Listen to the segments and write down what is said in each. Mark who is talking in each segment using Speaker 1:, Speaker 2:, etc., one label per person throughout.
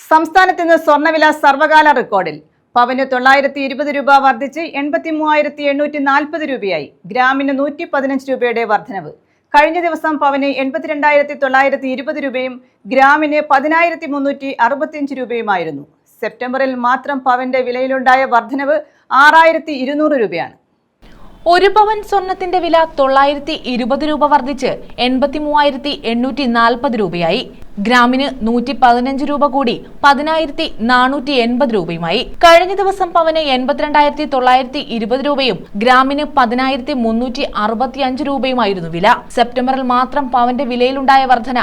Speaker 1: സംസ്ഥാനത്ത് ഇന്ന് സ്വർണവില സർവകാല റെക്കോർഡിൽ. പവന് തൊള്ളായിരത്തി ഇരുപത് രൂപ വർദ്ധിച്ച് എൺപത്തി മൂവായിരത്തി എണ്ണൂറ്റി നാൽപ്പത് രൂപയായി. ഗ്രാമിന് നൂറ്റി പതിനഞ്ച് രൂപയുടെ വർധനവ്. കഴിഞ്ഞ ദിവസം പവന് എൺപത്തിരണ്ടായിരത്തി തൊള്ളായിരത്തി ഇരുപത് രൂപയും ഗ്രാമിന് പതിനായിരത്തി മുന്നൂറ്റി അറുപത്തിയഞ്ച് രൂപയുമായിരുന്നു. സെപ്റ്റംബറിൽ മാത്രം പവന്റെ വിലയിലുണ്ടായ വർധനവ് ആറായിരത്തി ഇരുന്നൂറ് രൂപയാണ്.
Speaker 2: ഒരു പവൻ സ്വർണത്തിന്റെ വില തൊള്ളായിരത്തി ഇരുപത് രൂപ വർദ്ധിച്ച് എൺപത്തി മൂവായിരത്തി എണ്ണൂറ്റി നാൽപ്പത് രൂപയായി. ഗ്രാമിന് നൂറ്റി പതിനഞ്ച് രൂപ കൂടി പതിനായിരത്തി നാനൂറ്റി എൺപത് രൂപയുമായി. കഴിഞ്ഞ ദിവസം പവന് എൺപത്തിരണ്ടായിരത്തി തൊള്ളായിരത്തി ഇരുപത് രൂപയും ഗ്രാമിന് പതിനായിരത്തി മുന്നൂറ്റി അറുപത്തി അഞ്ച് രൂപയുമായിരുന്നു വില. സെപ്റ്റംബറിൽ മാത്രം പവന്റെ വിലയിലുണ്ടായ വർധന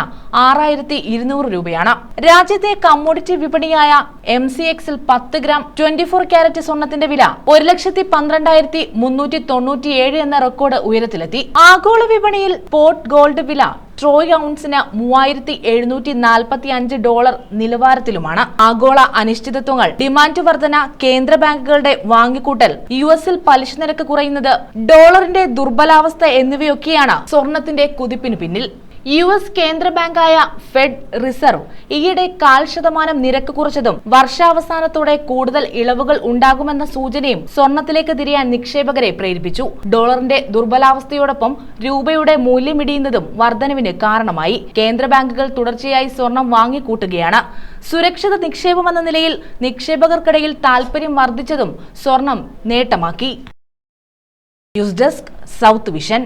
Speaker 2: ആറായിരത്തി ഇരുന്നൂറ് രൂപയാണ്. രാജ്യത്തെ കമ്മോഡിറ്റി വിപണിയായ എം സി എക്സിൽ പത്ത് ഗ്രാം ട്വന്റി ഫോർ ക്യാരറ്റ് സ്വർണത്തിന്റെ വില ഒരു ലക്ഷത്തി പന്ത്രണ്ടായിരത്തി മുന്നൂറ്റി തൊണ്ണൂറ്റിയേഴ് എന്ന റെക്കോർഡ് ഉയരത്തിലെത്തി. ആഗോള വിപണിയിൽ പോർട്ട് ഗോൾഡ് വില ട്രോയ് ഔൺസിന് മൂവായിരത്തി എഴുന്നൂറ്റി നാൽപ്പത്തി അഞ്ച് ഡോളർ നിലവാരത്തിലുമാണ് ആഗോള അനിശ്ചിതത്വങ്ങൾ. ഡിമാൻഡ് വർധന കേന്ദ്ര ബാങ്കുകളുടെ വാങ്ങിക്കൂട്ടൽ യു എസിൽ പലിശ നിരക്ക് കുറയുന്നത് ഡോളറിന്റെ ദുർബലാവസ്ഥ എന്നിവയൊക്കെയാണ് സ്വർണത്തിന്റെ കുതിപ്പിന് പിന്നിൽ. യു എസ് കേന്ദ്ര ബാങ്കായ ഫെഡ് റിസർവ് ഈയിടെ കാൽ ശതമാനം നിരക്ക് കുറച്ചതും വർഷാവസാനത്തോടെ കൂടുതൽ ഇളവുകൾ ഉണ്ടാകുമെന്ന സൂചനയും സ്വർണത്തിലേക്ക് തിരിയാൻ നിക്ഷേപകരെ പ്രേരിപ്പിച്ചു. ഡോളറിന്റെ ദുർബലാവസ്ഥയോടൊപ്പം രൂപയുടെ മൂല്യമിടിയുന്നതും വർധനവിന് കാരണമായി. കേന്ദ്ര ബാങ്കുകൾ തുടർച്ചയായി സ്വർണം വാങ്ങിക്കൂട്ടുകയാണ്. സുരക്ഷിത നിക്ഷേപമെന്ന നിലയിൽ നിക്ഷേപകർക്കിടയിൽ താൽപര്യം വർദ്ധിച്ചതും സ്വർണം നേട്ടമാക്കി. News desk south vision.